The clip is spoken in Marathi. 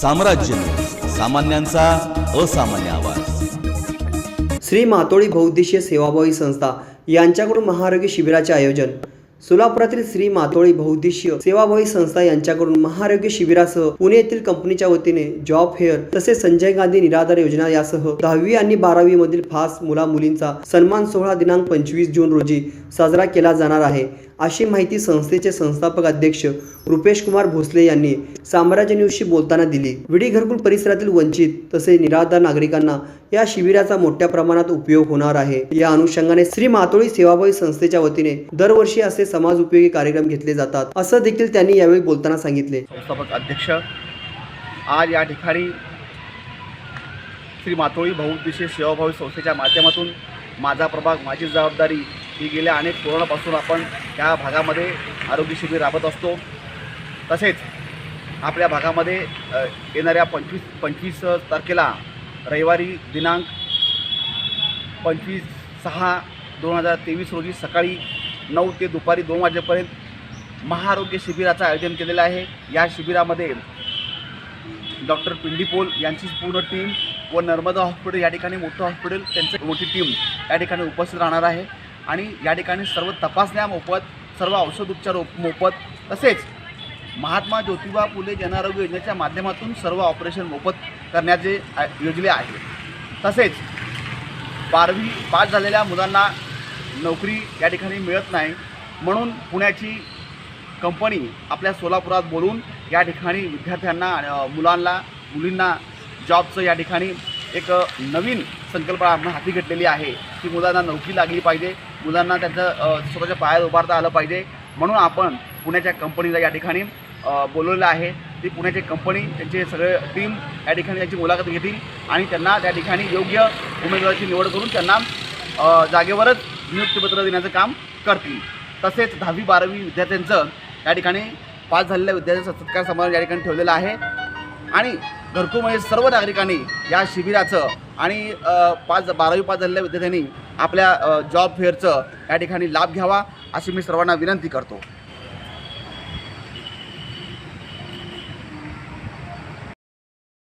साम्राज्य. सामान्यांचा असामान्य आवाज. श्री मातोळी बहुउद्देशीय सेवाभावी संस्था यांच्याकडून महाआरोग्य शिबिराचे आयोजन सोलापुरातील श्री मातोळी बहुद्देशीय सेवाभावी संस्था यांच्याकडून महाआरोग्य शिबिरासह पुणे येथील कंपनीच्या वतीने जॉब फेअर तसेच संजय गांधी निराधार योजना यासह दहावी आणि बारावी मधील फास मुला मुलींचा सन्मान सोहळा दिनांक पंचवीस जून रोजी साजरा केला जाणार आहे. अशी माहिती संस्थेचे संस्थापक अध्यक्ष रुपेश कुमार भोसले यांनी साम्राज्य न्यूजशी बोलताना दिली. विडी घरकुल परिसरातील वंचित तसेच निराधार नागरिकांना या शिबिराचा मोठ्या प्रमाणात उपयोग होणार आहे. या अनुषंगाने श्री मातोळी सेवाभावी संस्थेच्या वतीने दरवर्षी असे समाज उपयोगी कार्यक्रम घेतले जातात असं देखील त्यांनी यावेळी बोलताना सांगितले. संस्थापक अध्यक्ष आज या ठिकाणी श्री मातोळी बहुउद्देशीय सेवाभावी संस्थेच्या माध्यमातून माझा प्रभाग माझी जबाबदारी ही गेल्या अनेक कोरोनापासून आपण या भागामध्ये आरोग्य शिबिर राबत असतो. तसेच आपल्या भागामध्ये येणाऱ्या पंचवीस पंचवीस तारखेला रविवारी दिनांक पंचवीस सहा दोन हजार तेवीस रोजी सकाळी नऊ ते दुपारी दोन वाजेपर्यंत महाआरोग्य शिबिराचं आयोजन केलेलं आहे. या शिबिरामध्ये डॉक्टर पिंडीपोल यांची पूर्ण टीम व नर्मदा हॉस्पिटल या ठिकाणी मोठं हॉस्पिटल त्यांची मोठी टीम या ठिकाणी उपस्थित राहणार आहे. आणि या ठिकाणी सर्व तपासण्या मोफत सर्व औषधोपचार मोफत तसेच महात्मा ज्योतिबा फुले जनआरोग्य योजनेच्या माध्यमातून सर्व ऑपरेशन मोफत करण्याचे योजले आहे. तसेच बारावी पास झालेल्या मुलांना नोकरी या ठिकाणी मिळत नाही म्हणून पुण्याची कंपनी आपल्या सोलापुरात बोलून या ठिकाणी विद्यार्थ्यांना मुलांना मुलींना जॉबचं या ठिकाणी एक नवीन संकल्पना आपण हाती घेतलेली आहे. की मुलांना नोकरी लागली पाहिजे मुलांना त्यांचं स्वतःच्या पायात उभारता आलं पाहिजे म्हणून आपण पुण्याच्या कंपनीला या ठिकाणी बोलवलं आहे. ती पुण्याची कंपनी त्यांचे सगळे टीम या ठिकाणी त्यांची मुलाखत घेतील आणि त्यांना त्या ठिकाणी योग्य उमेदवाराची निवड करून त्यांना जागेवरच नियुक्तीपत्र देण्याचं काम करतील. तसेच दहावी बारावी विद्यार्थ्यांचं या ठिकाणी पास झालेल्या विद्यार्थ्यांचा सत्कार समारंभ या ठिकाणी ठेवलेला आहे. आणि घरकुमध्ये सर्व नागरिकांनी या शिबिराचं आणि पाच बारावी पास झालेल्या विद्यार्थ्यांनी आपल्या जॉब फेअरचं या ठिकाणी लाभ घ्यावा अशी मी सर्वांना विनंती करतो.